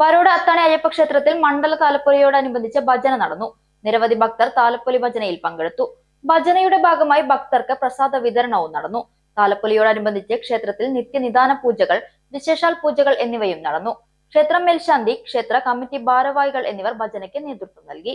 വരോട് അത്താണി അയ്യപ്പ ക്ഷേത്രത്തിൽ മണ്ഡല താലപ്പൊലിയോടനുബന്ധിച്ച് ഭജന നടന്നു. നിരവധി ഭക്തർ താലപ്പൊലി ഭജനയിൽ പങ്കെടുത്തു. ഭജനയുടെ ഭാഗമായി ഭക്തർക്ക് പ്രസാദ വിതരണവും നടന്നു. താലപ്പൊലിയോടനുബന്ധിച്ച് ക്ഷേത്രത്തിൽ നിത്യനിദാന പൂജകൾ വിശേഷാൽ പൂജകൾ എന്നിവയും നടന്നു. ക്ഷേത്രം മേൽശാന്തി ക്ഷേത്ര കമ്മിറ്റി ഭാരവാഹികൾ എന്നിവർ ഭജനയ്ക്ക് നേതൃത്വം നൽകി.